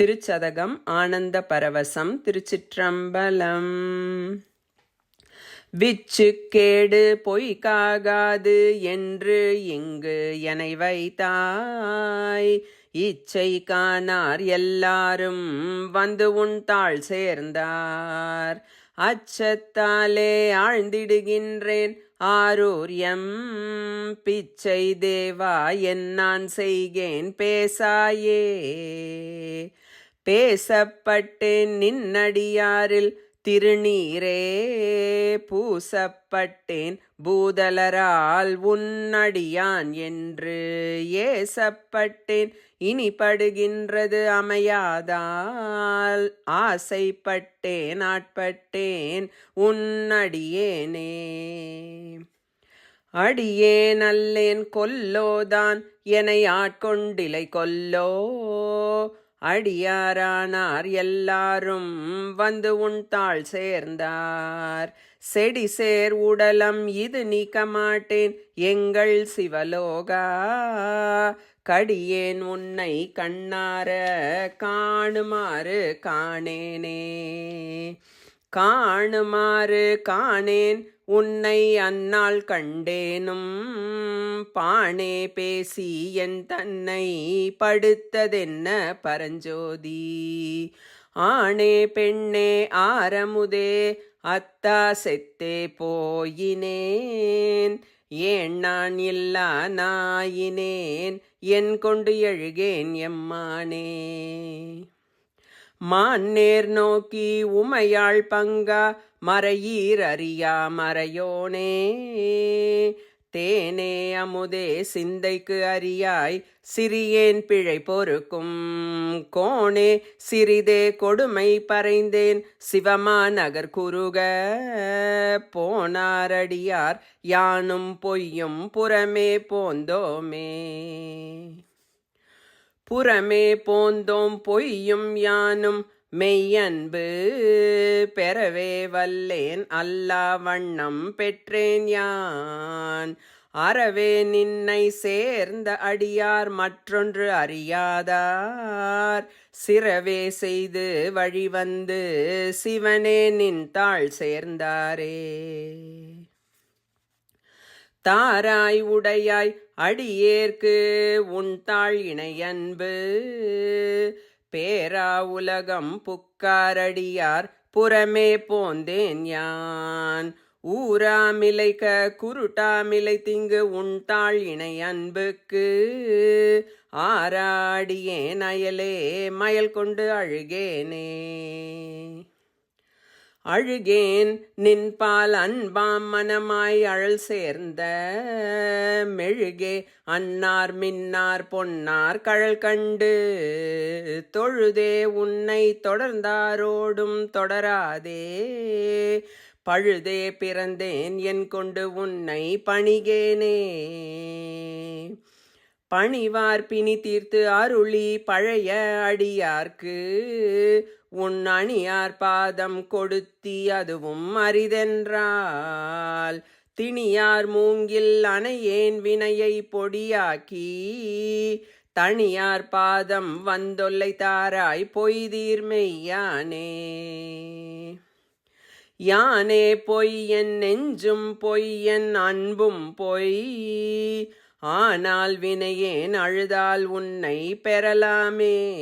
திருச்சதகம் ஆனந்த பரவசம் திருச்சிற்றம்பலம். விச்சுக்கேடு பொய்க்காகாது என்று இங்கு எனை வைத்தாய். இச்சை காணார் எல்லாரும் வந்து உன் தாள் சேர்ந்தார். அச்சத்தாலே ஆழ்ந்திடுகின்றேன் ஆரூர் எம் பிச்சை தேவா என் நான் செய்கேன் பேசாயே. பேசப்பட்டேன் நின்னடியாரில் திருநீரே பூசப்பட்டேன். பூதலரால் உன்னடியான் என்று ஏசப்பட்டேன். இனி படுகின்றது அமையாதால் ஆசைப்பட்டேன் ஆட்பட்டேன் உன்னடியேனே. அடியேன் அல்லேன் கொல்லோதான் என்னை ஆட்கொண்டிலை கொல்லோ. அடியாரானார் எல்லாரும் வந்து உன் தாள் சேர்ந்தார். செடி சேர் உடலம் இது நீக்க மாட்டேன் எங்கள் சிவலோகா. கடியேன் உன்னை கண்ணார காணுமாறு காணேனே. காணுமாறு காணேன் உன்னை அந்நாள் கண்டேனும் பானே பேசி என் தன்னை படுத்ததென்ன பரஞ்சோதி? ஆணே பெண்ணே ஆரமுதே அத்தா செத்தே போயினேன். ஏன் நான் இல்லா நாயினேன்? என் கொண்டு எழுகேன் எம்மானே. மான் நேர் நோக்கி உமையாள் பங்கா மறையீர் அறியா மறையோனே. தேனே அமுதே சிந்தைக்கு அறியாய் சிறியேன் பிழை பொறுக்கும். கோணே சிறிதே கொடுமை பறைந்தேன் சிவமா நகர் குறுக. போனாரடியார் யானும் பொய்யும் புறமே போந்தோமே. புறமே போந்தோம் பொய்யும் யானும் மெய்யன்பு பெறவே வல்லேன் அல்லா வண்ணம் பெற்றேன் யான். அறவே நின்னை சேர்ந்த அடியார் மற்றொன்று அறியாதார். சிறவே செய்து வழிவந்து சிவனே நின் தாழ் சேர்ந்தாரே. தாராய் உடையாய் அடியேற்கு உன் தாழ் இணையன்பு. பேரா உலகம் புக்காரடியார் புறமே போந்தேன் யான். ஊராமிலைக்க குருட்டாமிலை திங்கு உண்டாள் இணை அன்புக்கு. ஆராடியேன் அயலே மயல் கொண்டு அழுகேனே. அழுகேன் நின்பால் அன்பாம் மனமாய் அழல் சேர்ந்த மெழுகே. அன்னார் மின்னார் பொன்னார் கழல் கண்டு தொழுதே உன்னை தொடர்ந்தாரோடும் தொடராதே. பழுதே பிறந்தேன் என் கொண்டு உன்னை பணிகேனே. பணிவார் பிணி தீர்த்து அருளி பழைய அடியார்க்கு. உன் அணியார் பாதம் கொடுத்தி அதுவும் அரிதென்றால். திணியார் மூங்கில் அணையேன் வினையை பொடியாக்கி. தனியார் பாதம் வந்தொல்லை தாராய் பொய்தீர்மெய்யானே யானே பொய் என் நெஞ்சும் பொய் என் அன்பும் பொய். ஆனால் வினையேன் அழுதால் உன்னை பெறலாமே.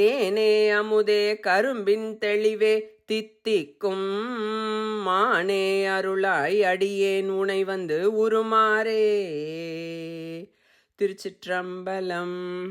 தேனே அமுதே கரும்பின் தெளிவே தித்திக்கும் மானே அருளாய் அடியேன் உனை வந்து உருமாறே. திருச்சிற்றம்பலம்.